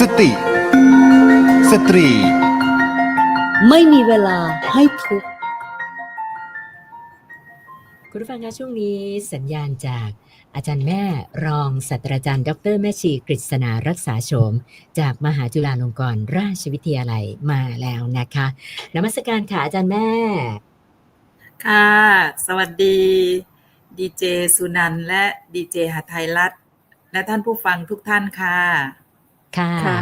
สติ สตรี ไม่มีเวลาให้ทุกข์คุณผู้ฟังคะช่วงนี้สัญญาณจากอาจารย์แม่รองศาสตราจารย์ ดร แม่ชีกฤษณารักษาโฉม จากมหาจุฬาลงกรณราชวิทยาลัยมาแล้วนะคะนมัสการค่ะอาจารย์แม่ ค่ะ สวัสดีดีเจสุนันท์และดีเจหทัยรัตน์ และท่านผู้ฟังทุกท่านค่ะค่ะ ค่ะ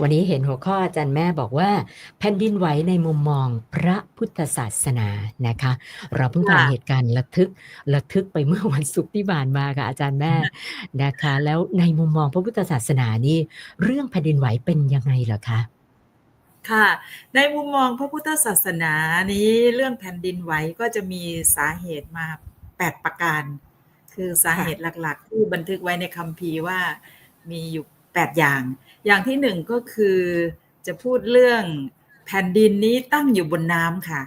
วันนี้เห็นหัวข้ออาจารย์แม่บอกว่า แผ่นดินไหวในมุมมองพระพุทธศาสนานะคะ เราเพิ่งผ่านค่ะเหตุการณ์ระทึกระทึกไปเมื่อวันศุกร์ที่ผ่านมาค่ะอาจารย์แม่นะคะ แล้วในมุมมองพระพุทธศาสนานี่เรื่องแผ่นดินไหวเป็นยังไงเหรอคะค่ะในมุมมองพระพุทธศาสนานี้เรื่องแผ่นดินไหวก็จะมีสาเหตุมา 8 ประการ คือสาเหตุหลัก ๆ ที่บันทึกไว้ในคัมภีร์ว่ามีอยู่8อย่าง อย่างที่หนึ่งก็คือจะพูดเรื่องแผ่นดินนี้ตั้งอยู่บนน้ำค่ะ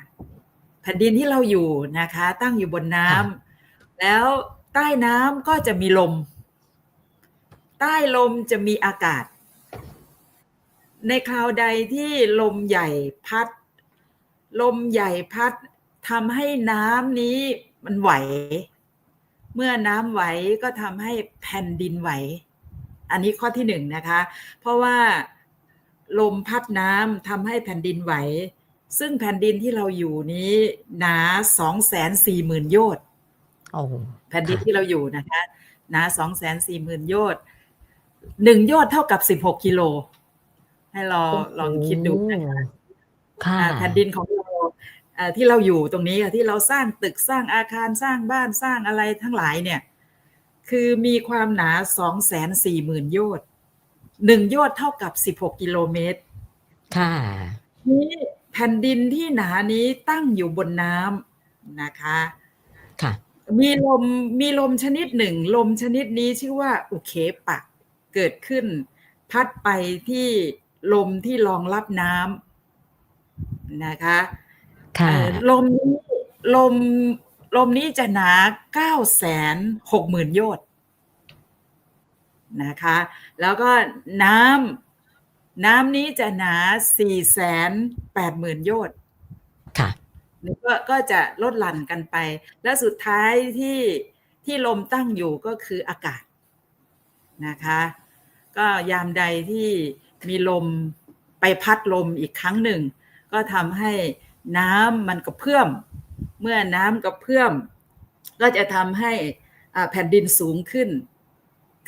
แผ่นดินที่เราอยู่นะคะ ตั้งอยู่บนน้ำแล้วใต้น้ำก็จะมีลม ใต้ลมจะมีอากาศ ในคราวใดที่ลมใหญ่พัด ลมใหญ่พัดทำให้น้ำนี้มันไหว เมื่อน้ำไหวก็ทำให้แผ่นดินไหว อันนี้ข้อที่หนึ่งนะคะ เพราะว่าลมพัดน้ำทำให้แผ่นดินไหว ซึ่งแผ่นดินที่เราอยู่นี้หนาสองแสนสี่หมื่นโยชน์โอ้แผ่นดินที่เราอยู่นะคะหนาสองแสนสี่หมื่นโยชน์หนึ่งโยชน์เท่ากับสิบหกกิโล ให้เราลองคิดดูนะคะค่ะอ่าแผ่นดินของเราอ่า ที่เราอยู่ตรงนี้ค่ะที่เราสร้างตึกสร้างอาคารสร้างบ้านสร้างอะไรทั้งหลายเนี่ย คือมีความหนาสองแสนสี่หมื่นโยชน์หนึ่งโยชน์เท่ากับสิบหกกิโลเมตร ค่ะนี้แผ่นดินที่หนานี้ตั้งอยู่บนน้ำนะคะ ค่ะ มีลมมีลมชนิดหนึ่ง ลมชนิดนี้ชื่อว่าอุเคปะ เกิดขึ้น พัดไปที่ลมที่รองรับน้ำนะคะค่ะเอ่อ ลมนี้ลมลมนี้จะหนาเก้าแสนหกหมื่นโยชน์นะคะ แล้วก็น้ำน้ำนี้จะหนาสี่แสนแปดหมื่นโยชน์ค่ะแล้วก็ก็จะลดหลั่นกันไป และสุดท้ายที่ที่ลมตั้งอยู่ก็คืออากาศนะคะ ก็ยามใดที่มีลมไปพัดลมอีกครั้งหนึ่ง ก็ทำให้ น้ำมันกระเพื่อม เมื่อน้ำกระเพื่อม ก็จะทำให้แผ่นดินสูงขึ้น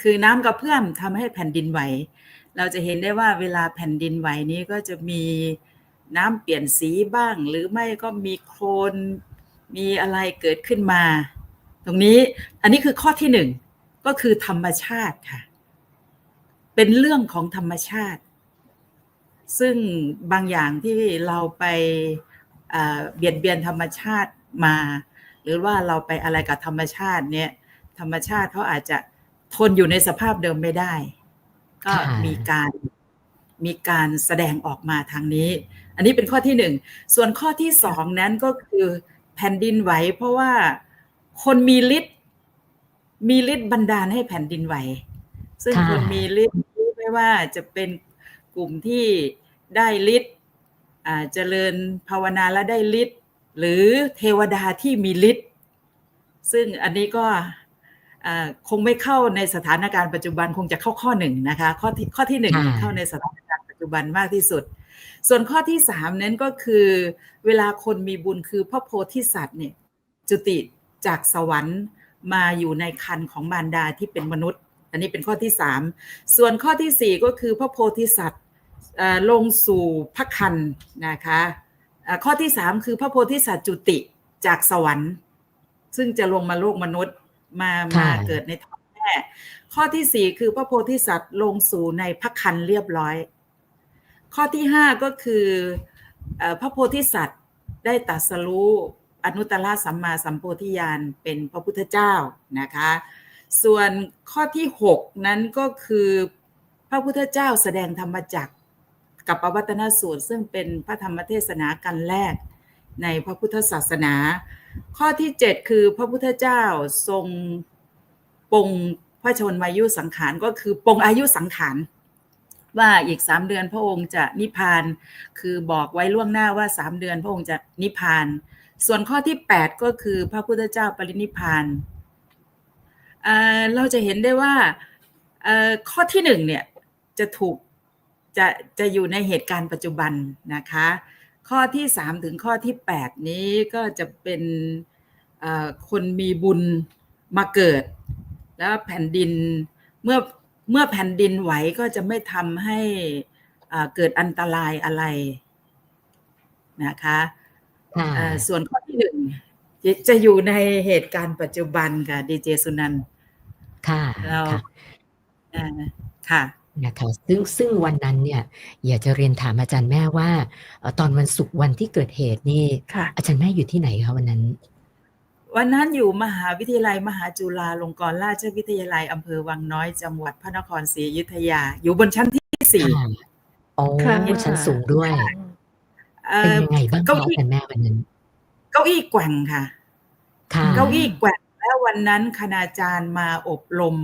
คือน้ำกระเพื่อมทำให้แผ่นดินไหว เราจะเห็นได้ว่าเวลาแผ่นดินไหวนี้ก็จะมีน้ำเปลี่ยนสีบ้าง หรือไม่ก็มีโคลนมีอะไรเกิดขึ้นมา ตรงนี้อันนี้คือข้อที่หนึ่งก็คือธรรมชาติค่ะ เป็นเรื่องของธรรมชาติ ซึ่งบางอย่างที่เราไป เบียดเบียนธรรมชาติมา หรือว่าเราไปอะไรกับธรรมชาติเนี่ยธรรมชาติเขาอาจจะทนอยู่ในสภาพเดิมไม่ได้ ก็ค่ะมีการมีการแสดงออกมาทางนี้ อันนี้เป็นข้อที่หนึ่ง ส่วนข้อที่สองนั้นก็คือแผ่นดินไหวเพราะว่าคนมีฤทธิ์มีฤทธิ์บันดาลให้แผ่นดินไหว ซึ่งค่ะคนมีฤทธิ์นี้ไม่ว่าจะเป็นกลุ่มที่ได้ฤทธิ์อ่า เจริญภาวนาและได้ฤทธิ์หรือเทวดาที่มีฤทธิ์ซึ่งอันนี้ก็อ่าคงไม่เข้าในสถานการณ์ปัจจุบันคงจะเข้าข้อหนึ่งนะคะข้อที่ข้อที่หนึ่งค่ะเข้าในสถานการณ์ปัจจุบันมากที่สุด ส่วนข้อที่สามนั้นก็คือ เวลาคนมีบุญคือพระโพธิสัตว์เนี่ยจุติจากสวรรค์มาอยู่ในคันของมารดาที่เป็นมนุษย์ อันนี้เป็นข้อที่สามส่วนข้อที่สี่ก็คือพระโพธิสัตว์เอ่อ ลงสู่พระคันนะคะเอ่อข้อที่สามคือพระโพธิสัตว์จุติจากสวรรค์ ซึ่งจะลงมาโลกมนุษย์มาค่ะมาเกิดในท้องแม่ข้อที่สี่คือพระโพธิสัตว์ลงสู่ในพระคันเรียบร้อย ข้อที่ห้าก็คือเอ่อพระโพธิสัตว์ได้ตรัสรู้อนุตตรสัมมาสัมโพธิญาณเป็นพระพุทธเจ้านะคะ ส่วนข้อที่6นั้นก็คือพระพุทธเจ้าแสดงธรรมจักร กับปวัตนสูตร ซึ่งเป็นพระธรรมเทศนากันแรกในพระพุทธศาสนา ข้อที่ 7 คือพระพุทธเจ้าทรงปงพระชนมายุสังขารก็คือปงอายุสังขารว่าอีกสามเดือนพระองค์จะนิพพาน คือบอกไว้ล่วงหน้าว่าสามเดือนพระองค์จะนิพพาน ส่วนข้อที่แปดก็คือพระพุทธเจ้าปรินิพพานเเราจะเห็นได้ว่าข้อที่หนึ่งเนี่ยจะถูก จะจะอยู่ในเหตุการณ์ปัจจุบันนะคะ ข้อที่สามถึงข้อที่แปดนี้ก็จะเป็นเอ่อคนมีบุญมาเกิด แล้วแผ่นดินเมื่อเมื่อแผ่นดินไหวก็จะไม่ทำให้อ่าเกิดอันตรายอะไรนะคะค่ะอ่าส่วนข้อที่หนึ่งจะจะอยู่ในเหตุการณ์ปัจจุบันค่ะดีเจสุนันท์ค่ะเราค่ะอ่าค่ะ นะคะซึ่งซึ่งวันนั้นเนี่ยอยากจะเรียนถามอาจารย์แม่ว่าเอ่อตอนวันศุกร์วันที่เกิดเหตุนี่ค่ะอาจารย์แม่อยู่ที่ไหนคะวันนั้น วันนั้นอยู่มหาวิทยาลัยมหาจุฬาลงกรณราชวิทยาลัยอำเภอวังน้อยจังหวัดพระนครศรีอยุธยา อยู่บนชั้นที่สี่ค่ะโอ้ค่ะชั้นสูงด้วยเอ่เป็นอยังไงบ้างเก้าคะอี้อาจารย์แม่วันนั้นเก้าอี้แกว่งค่ะค่ะเก้าอี้แกว่งแล้ววันนั้นคณาจารย์มาอบรม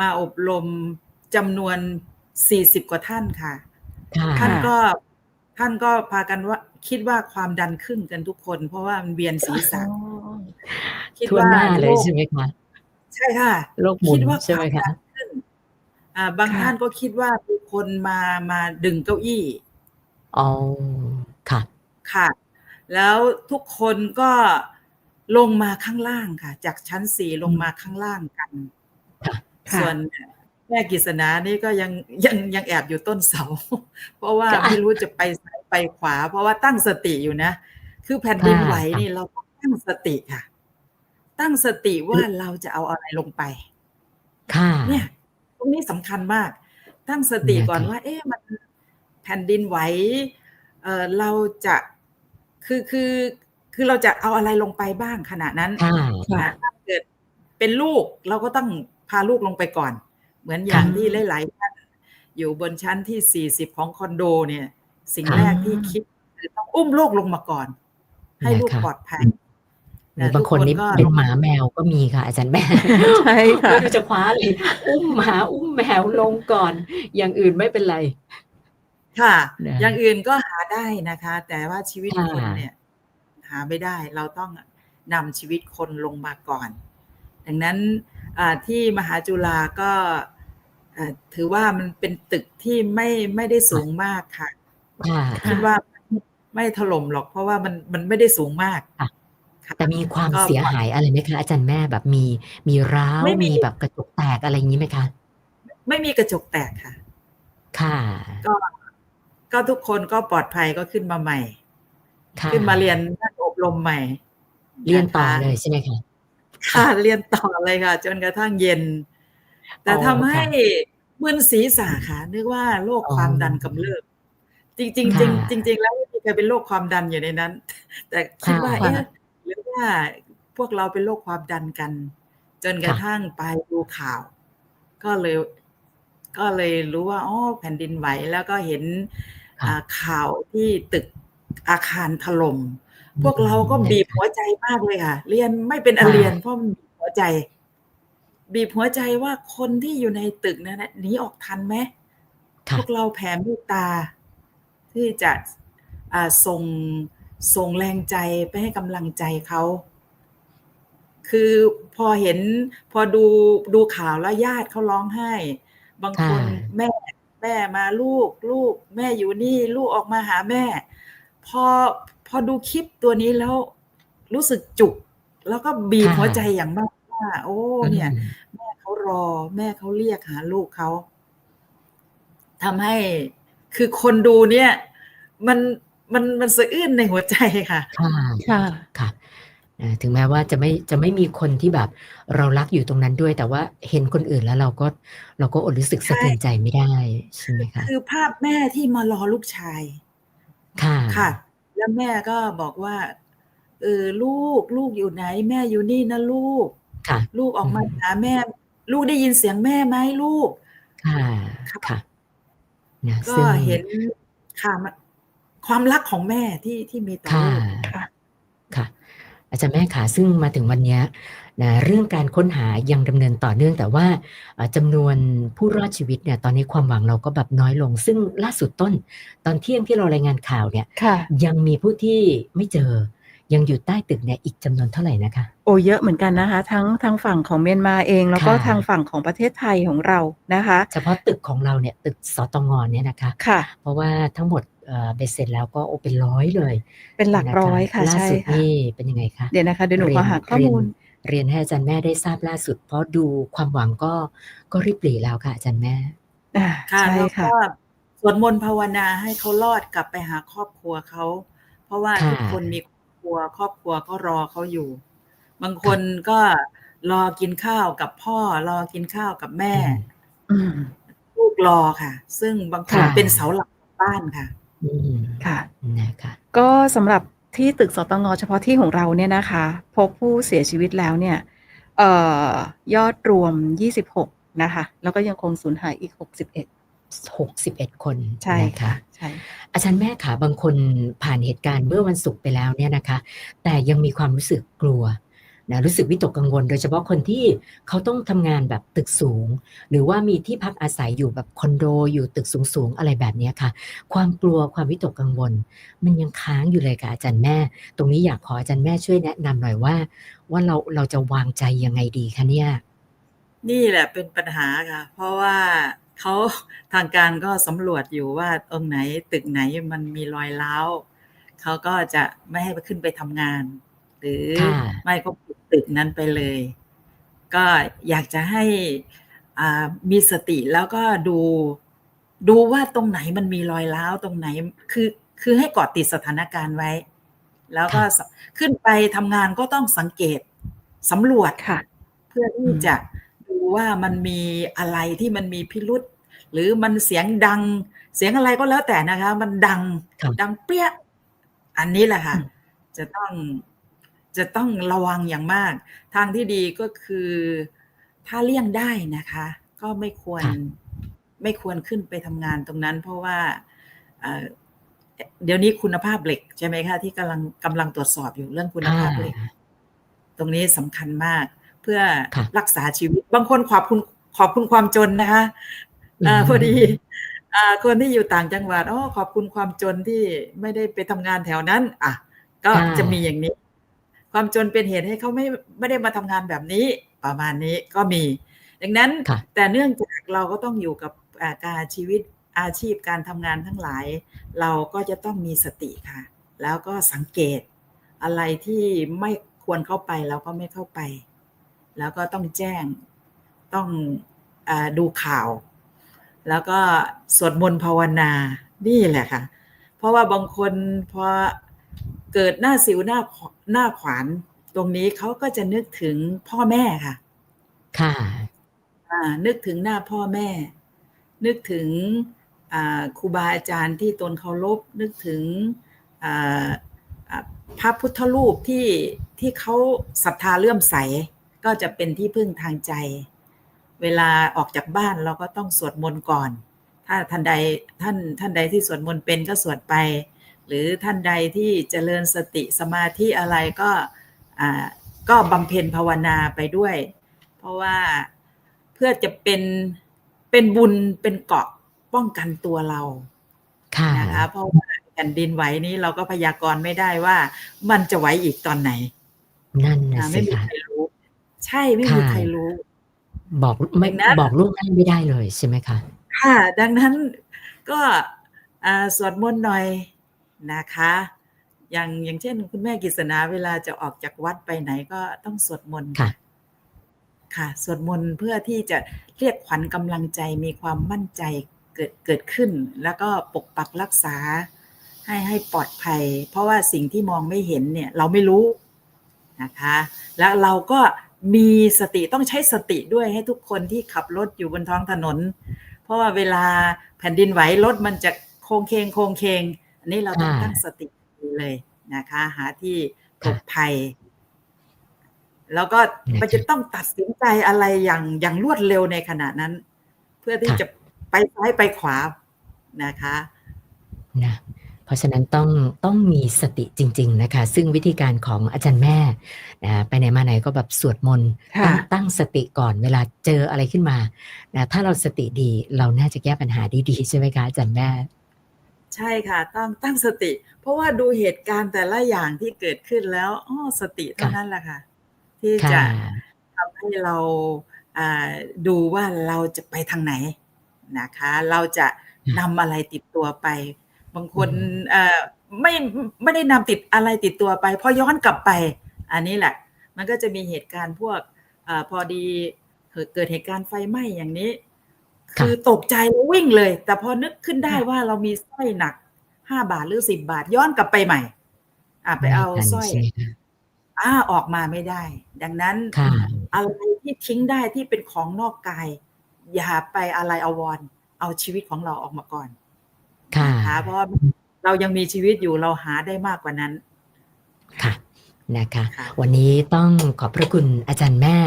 มาอบรม จำนวน40กว่าท่านค่ะค่ะ ท่านก็ท่านก็พากันว่าคิดว่าความดันขึ้นกันทุกคน เพราะว่ามันเวียนศีรษะคิดทั่วว่าหน้าเลยโรคใช่ไหมคะใช่ค่ะโลกหมุคินดว่าใช่ไหมควาคะดันขึ้นอ่าบางค่ะท่านก็คิดว่ามีคนมามาดึงเก้าอี้อ๋อค่ะค่ะ แล้วทุกคนก็ลงมาข้างล่างค่ะ จากชั้นสี่ลงมาข้างล่างกันค่ะส่วนแม่กิษณานี่ก็ยังยังยังแอบอยู่ต้นเสา เพราะว่าค่ะไม่รู้จะไปซ้ายไปขวา เพราะว่าตั้งสติอยู่นะ คือแผ่นดินค่ะไหวนี่เราต้องตั้งสติค่ะ ตั้งสติว่าเราจะเอาอะไรลงไป ค่ะ เนี่ย ตรงนี้สำคัญมาก ตั้งสติก่อนนะคะว่า เอ๊ะมันแผ่นดินไหวเออเราจะคือคือ คือเราจะเอาอะไรลงไปบ้างขณะนั้นค่ะอ่าถ้าเกิดเป็นลูกเราก็ต้องพาลูกลงไปก่อน เหมือนอย่างค่ะที่หลายๆท่านอยู่บนชั้นที่ 40 ของคอนโดเนี่ย สิ่งค่ะแรกที่คิดคือต้องอุ้มลูกลงมาก่อน ให้ลูกนะคะปลอดภัยหรือบางคนนี่แต่ทุกคนก็เป็นหมาแมวก็มีค่ะ อาจารย์แม่ใช่ค่ะไม่รู้จะคว้าเลยอุ้มหมาอุ้มแมวลงก่อน อย่างอื่นไม่เป็นไร ค่ะนะอย่างอื่นก็หาได้นะคะ แต่ว่าชีวิตค่ะคนเนี่ย หาไม่ได้เราต้องนำชีวิตคนลงมาก่อน ดังนั้นอ่าที่มหาจุฬาก็อ่า ถือว่ามันเป็นตึกที่ไม่ไม่ได้สูงมากค่ะค่ะคิดว่าไม่ถล่มหรอก เพราะว่ามันมันไม่ได้สูงมากค่ะค่ะแต่มีความก็เสียหายอะไรไหมคะอาจารย์แม่แบบมีมีร้าวไม่มีมีแบบกระจกแตกอะไรอย่างนี้ไหมคะไม่มีกระจกแตกค่ะ ค่ะ ก็ก็ทุกคนก็ปลอดภัยก็ขึ้นมาใหม่ค่ะขึ้นมาเรียนนั่งอบรมใหม่ เรียนต่อนะคะเลยใช่ไหมคะค่ะเรียนต่อเลยค่ะ จนกระทั่งเย็น แต่อ๋อทำให้ค่ะมึนศีรษะค่ะนึกว่าโรคอ๋อความดันกำเริบจริงๆจริงค่ะจริง ๆ แล้วไม่มีใครเป็นโรคความดันอยู่ในนั้น แต่คิดว่าค่ะเอ๊ะหรือว่าพวกเราเป็นโรคความดันกัน จนกระทั่งไปดูข่าว ก็เลย ก็เลยรู้ว่าอ๋อแผ่นดินไหวแล้วก็เห็นค่ะอ่าข่าวที่ตึกอาคารถล่มพวกเราก็บีบหัวใจมากเลยค่ะ เรียนไม่เป็นอันค่ะเรียนเพราะมันบีบหัวใจ บีบหัวใจว่าคนที่อยู่ในตึกนั้นน่ะหนีออกทันไหมค่ะพวกเราแผ่เมตตา ที่จะอ่าส่งส่งแรงใจไปให้กำลังใจเขาคือพอเห็นพอดูดูข่าวแล้วญาติเขาร้องไห้ บางคนค่ะแม่แม่มาลูกลูก แม่อยู่นี่ ลูกออกมาหาแม่ พอพอดูคลิปตัวนี้แล้วรู้สึกจุก แล้วก็บีบค่ะหัวใจอย่างมาก ว่า โอ้เนี่ยอืมแม่เขารอ แม่เขาเรียกหาลูกเขาทำให้คือคนดูเนี่ย มันมันมันสะอื้นในหัวใจค่ะ ค่ะ ค่ะค่ะอ่าถึงแม้ว่าจะไม่จะไม่มีคนที่แบบเรารักอยู่ตรงนั้นด้วย แต่ว่าเห็นคนอื่นแล้วเราก็เราก็อดรู้สึกสะเทือนใจไม่ได้ใช่ไหมคะคือภาพแม่ที่มารอลูกชาย ค่ะค่ะ แล้วแม่ก็บอกว่าเออลูกลูกอยู่ไหน แม่อยู่นี่นะลูก ค่ะ ลูกออกมาอืมหาแม่ ลูกได้ยินเสียงแม่ไหมลูก ค่ะ ค่ะค่ะนะก็ซึ่งเห็นค่ะมันความรักของแม่ที่ที่มีต่อค่ะลูกค่ะค่ะ อาจารย์แม่ขาซึ่งมาถึงวันเนี้ยนะเรื่องการค้นหายังดำเนินต่อเนื่อง แต่ว่าเอ่อจำนวนผู้รอดชีวิตเนี่ยตอนนี้ความหวังเราก็แบบน้อยลง ซึ่งล่าสุดต้น ตอนเที่ยงที่เรารายงานข่าวเนี่ยค่ะยังมีผู้ที่ไม่เจอ ยังอยู่ใต้ตึกเนี่ยอีกจำนวนเท่าไหร่นะคะ โอ้เยอะเหมือนกันนะคะ ทั้งทางฝั่งของเมียนมาเอง แล้วก็ค่ะทางฝั่งของประเทศไทยของเรานะคะ เฉพาะตึกของเราเนี่ยตึกสตงเนี่ยนะคะค่ะ เพราะว่าทั้งหมดเอ่อเบ็ดเสร็จแล้วก็โอเป็นร้อยเลย เป็นหลักร้อยค่ะล่าใช่สุดค่ะนี่เป็นยังไงคะเดี๋ยวนะคะเดี๋ยวหนูเรีขยอนหาข้อมูลเรียนให้อาจารย์แม่ได้ทราบล่าสุด เพราะดูความหวังก็ก็ริบหรี่แล้วค่ะ อาจารย์แม่อ่าค่ะใช่แล้วค่ะก็สวดมนต์ภาวนาให้เขารอดกลับไปหาครอบครัวเขา เพราะว่าค่ะทุกคนมี ครอบครัว ครอบครัวก็รอเขาอยู่ บางคนก็รอกินข้าวกับพ่อ รอกินข้าวกับแม่อืมลูกรอค่ะ ซึ่งบางคนค่ะ เป็นเสาหลักของบ้านค่ะ อืมค่ะ นะคะ ก็สำหรับที่ตึกสตงเฉพาะที่ของเราเนี่ยนะคะ พบผู้เสียชีวิตแล้วเนี่ยเอ่อยอดรวม 26 นะคะ แล้วก็ยังคงสูญหายอีก 61 หกสิบเอ็ดคนใช่นค่ะใช่อาจารย์แม่ขาบางคนผ่านเหตุการณ์เมื่อวันศุกร์ไปแล้วเนี่ยนะคะ แต่ยังมีความรู้สึกกลัวนะรู้สึกวิตกกังวล โดยเฉพาะคนที่เขาต้องทำงานแบบตึกสูง หรือว่ามีที่พักอาศัยอยู่แบบคอนโดอยู่ตึกสูงๆอะไรแบบเนี้ยค่ะ ความกลัวความวิตกกังวล มันยังค้างอยู่เลยค่ะอาจารย์แม่ ตรงนี้อยากขออาจารย์แม่ช่วยแนะนำหน่อยว่า ว่าเราเราจะวางใจยังไงดีคะเนี่ย นี่แหละเป็นปัญหาค่ะ เพราะว่า เขาทางการก็สำรวจอยู่ว่าตรงไหนตึกไหนมันมีรอยร้าวเขาก็จะไม่ให้ไปขึ้นไปทำงาน หรือค่ะไม่ก็ปิดตึกนั้นไปเลย ก็อยากจะให้อ่ามีสติแล้วก็ดูดูว่าตรงไหนมันมีรอยร้าวตรงไหน คือคือให้เกาะติดสถานการณ์ไว้ แล้วก็สขึ้นไปทำงานก็ต้องสังเกตสำรวจค่ะ เพื่อที่อืมจะดูว่ามันมีอะไรที่มันมีพิรุษ หรือมันเสียงดัง เสียงอะไรก็แล้วแต่นะคะ มันดังครับดังเปี้ยะอันนี้แหละค่ะอืมจะต้องจะต้องระวังอย่างมาก ทางที่ดีก็คือถ้าเลี่ยงได้นะคะ ก็ไม่ควรค่ะไม่ควรขึ้นไปทำงานตรงนั้น เพราะว่าเอ่อเดี๋ยวนี้คุณภาพเหล็กใช่ไหมคะที่กำลังกำลังตรวจสอบอยู่เรื่องคุณภาพเหล็ก ตรงนี้สำคัญมากเพื่อค่ะรักษาชีวิต บางคนขอบคุณขอบคุณความจนนะคะ อาพอดี อ่า คนที่อยู่ต่างจังหวัดอ๋อขอบคุณความจนที่ไม่ได้ไปทำงานแถวนั้น อะ ก็อ่าจะมีอย่างนี้ ความจนเป็นเหตุให้เขาไม่ไม่ได้มาทำงานแบบนี้ ประมาณนี้ก็มี ดังนั้นค่ะแต่เนื่องจากเราก็ต้องอยู่กับอ่าการชีวิตอาชีพการทำงานทั้งหลาย เราก็จะต้องมีสติค่ะ แล้วก็สังเกตอะไรที่ไม่ควรเข้าไปเราก็ไม่เข้าไป แล้วก็ต้องแจ้งต้องอาดูข่าว แล้วก็สวดมนต์ภาวนานี่แหละค่ะ เพราะว่าบางคนพอเกิดหน้าสิวหน้าขวหน้าขวานตรงนี้เขาก็จะนึกถึงพ่อแม่ค่ะ ค่ะอ่านึกถึงหน้าพ่อแม่ นึกถึงอ่าครูบาอาจารย์ที่ตนเคารพนึกถึงอ่าอ่าพระพุทธรูปที่ที่เขาศรัทธาเลื่อมใส ก็จะเป็นที่พึ่งทางใจ เวลาออกจากบ้านเราก็ต้องสวดมนต์ก่อน ถ้าท่านใดท่านท่านใดที่สวดมนต์เป็นก็สวดไป หรือท่านใดที่เจริญสติสมาธิอะไรก็อ่าก็บำเพ็ญภาวนาไปด้วย เพราะว่าเพื่อจะเป็นเป็นบุญเป็นเกราะป้องกันตัวเราค่ะนะคะเพราะว่าแผ่นดินไหวนี้เราก็พยากรณ์ไม่ได้ว่า มันจะไหวอีกตอนไหน นั่นนะอ่าสิไม่มีคะใครรู้ ใช่ไม่มีค่ะใครรู้ บอกไม่ดังนั้นบอกล่วงหน้าไม่ได้เลยใช่ไหมคะค่ะ ดังนั้นก็อ่าสวดมนต์หน่อยนะคะ อย่างอย่างเช่น คุณแม่กิษณาเวลาจะออกจากวัดไปไหนก็ต้องสวดมนต์ค่ะ ค่ะสวดมนต์เพื่อที่จะเรียกขวัญกำลังใจมีความมั่นใจเกิดเกิดขึ้น แล้วก็ปกปักรักษาให้ให้ปลอดภัย เพราะว่าสิ่งที่มองไม่เห็นเนี่ย เราไม่รู้นะคะ แล้วเราก็ มีสติต้องใช้สติด้วยให้ทุกคนที่ขับรถอยู่บนท้องถนน เพราะว่าเวลาแผ่นดินไหวรถมันจะโค้งเคงโค้งเคงอันนี้เราต้องตั้งสติเลยนะคะ หาที่ปลอดภัย แล้วก็มันจะต้องตัดสินใจอะไรอย่างอย่างรวดเร็วในขณะนั้น เพื่อที่จะไปซ้ายไปขวานะคะนะ เพราะฉะนั้นต้องต้องมีสติจริง ๆนะคะ ซึ่งวิธีการของอาจารย์แม่นะไปไหนมาไหนก็แบบสวดมนต์ค่ะตั้งตั้งสติก่อนเวลาเจออะไรขึ้นมานะถ้าเราสติดีเราน่าจะแก้ปัญหาได้ดีใช่ไหมคะอาจารย์แม่ ใช่ค่ะต้องตั้งสติ เพราะว่าดูเหตุการณ์แต่ละอย่างที่เกิดขึ้นแล้วอ๋อสติเท่าค่ะนั้นแหละค่ะ ที่จะค่ะทำให้เราอ่าดูว่าเราจะไปทางไหนนะคะ เราจะนำอะไรติดตัวไป บางคนอืมเอ่อไม่ไม่ได้นำติดอะไรติดตัวไป พอย้อนกลับไป อันนี้แหละ มันก็จะมีเหตุการณ์พวกอาพอดีเกิดเกิดเหตุการณ์ไฟไหม้อย่างนี้ค่ะคือตกใจแล้ววิ่งเลย แต่พอนึกขึ้นได้ค่ะว่าเรามีสร้อยหนักห้าบาทหรือสิบบาทย้อนกลับไปใหม่ อะไปเอาม่ทันสร้อยใช่ไหมคะอ่าออกมาไม่ได้ ดังนั้นค่ะอะไรที่ทิ้งได้ที่เป็นของนอกกาย อย่าไปอะไรอาวรณ์เอาชีวิตของเราออกมาก่อนค่ะ นะคะเพราะว่าเรายังมีชีวิตอยู่เราหาได้มากกว่านั้นค่ะนะคะค่ะวันนี้ต้องขอบพระคุณอาจารย์แม่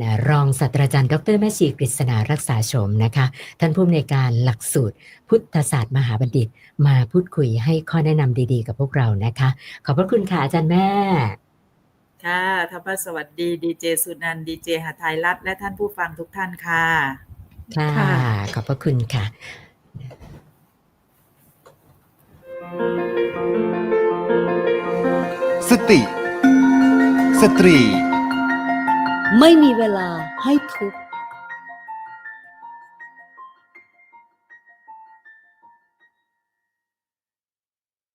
นะรองศาสตราจารย์ ดรแม่ชีกฤษณารักษาโฉมนะคะ ท่านผู้อำนวยการหลักสูตร พุทธศาสตร์มหาบัณฑิต มาพูดคุยให้ข้อแนะนำดีๆ กับพวกเรานะคะ ขอบพระคุณค่ะอาจารย์แม่ ค่ะธรรมสวัสดีดีเจสุนันท์ดีเจหาไทยรัฐและท่านผู้ฟังทุกท่านค่ะ ค่ะค่ะขอบพระคุณค่ะ สติ สตรี ไม่มีเวลาให้ทุกข์